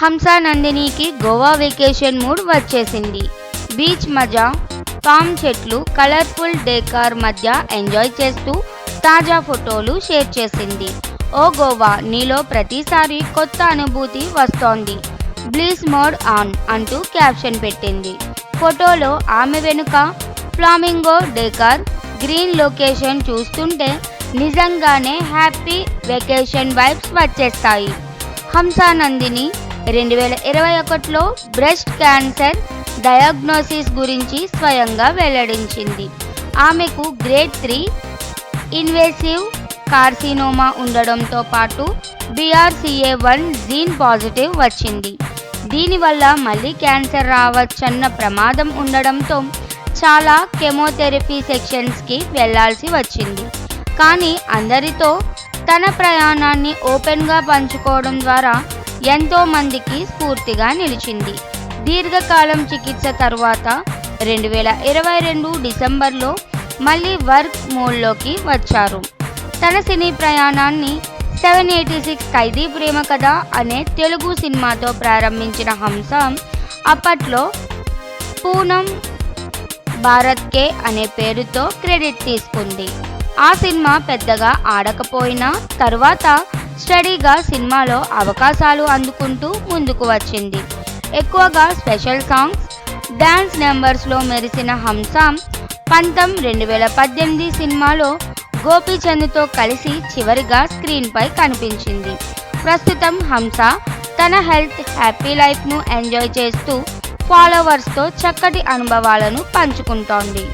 హంసా నందినికి Goa vacation mood వచ్చేసింది. Beach మజా పామ్ చెట్లు కలర్ఫుల్ డేకార్ మధ్య ఎంజాయ్ చేస్తూ తాజా ఫోటోలు షేర్ చేసింది. ఓ గోవా నీలో ప్రతిసారి కొత్త అనుభూతి వస్తోంది. బ్లీస్ మోడ్ ఆన్ అంటూ క్యాప్షన్ పెట్టింది. ఫోటోలో ఆమె వెనుక ఫ్లామింగో డేకార్ గ్రీన్ లొకేషన్ చూస్తుంటే నిజంగానే హ్యాపీ వెకేషన్ వైబ్స్ వచ్చేస్తాయి. హంసానందిని రెండు వేల ఇరవై ఒకటిలో బ్రెస్ట్ క్యాన్సర్ డయాగ్నోసిస్ గురించి స్వయంగా వెల్లడించింది. ఆమెకు గ్రేడ్ త్రీ ఇన్వేసివ్ కార్సినోమా ఉండడంతో పాటు బీఆర్సీఏ వన్ జీన్ పాజిటివ్ వచ్చింది. దీనివల్ల మళ్ళీ క్యాన్సర్ రావచ్చన్న ప్రమాదం ఉండడంతో చాలా కెమోథెరపీ సెక్షన్స్కి వెళ్ళాల్సి వచ్చింది. కానీ అందరితో తన ప్రయాణాన్ని ఓపెన్గా పంచుకోవడం ద్వారా ఎంతో మందికి స్ఫూర్తిగా నిలిచింది. దీర్ఘకాలం చికిత్స తరువాత రెండు వేల ఇరవై రెండు డిసెంబర్లో మళ్ళీ వర్క్ మోడ్లోకి వచ్చారు. తన సినీ ప్రయాణాన్ని seven eighty six Khaidi Prema Katha అనే తెలుగు సినిమాతో ప్రారంభించిన హంస అప్పట్లో పూనం భారత్ కే అనే పేరుతో క్రెడిట్ తీసుకుంది. ఆ సినిమా పెద్దగా ఆడకపోయినా తరువాత స్టడీగా సినిమాలో అవకాశాలు అందుకుంటూ ముందుకు వచ్చింది. ఎక్కువగా స్పెషల్ సాంగ్స్ డ్యాన్స్ నెంబర్స్లో మెరిసిన హంస పంతం రెండు వేల పద్దెనిమిది సినిమాలో గోపీచంద్తో కలిసి చివరిగా స్క్రీన్పై కనిపించింది. ప్రస్తుతం హంస తన హెల్త్ హ్యాపీ లైఫ్ను ఎంజాయ్ చేస్తూ ఫాలోవర్స్తో చక్కటి అనుభవాలను పంచుకుంటోంది.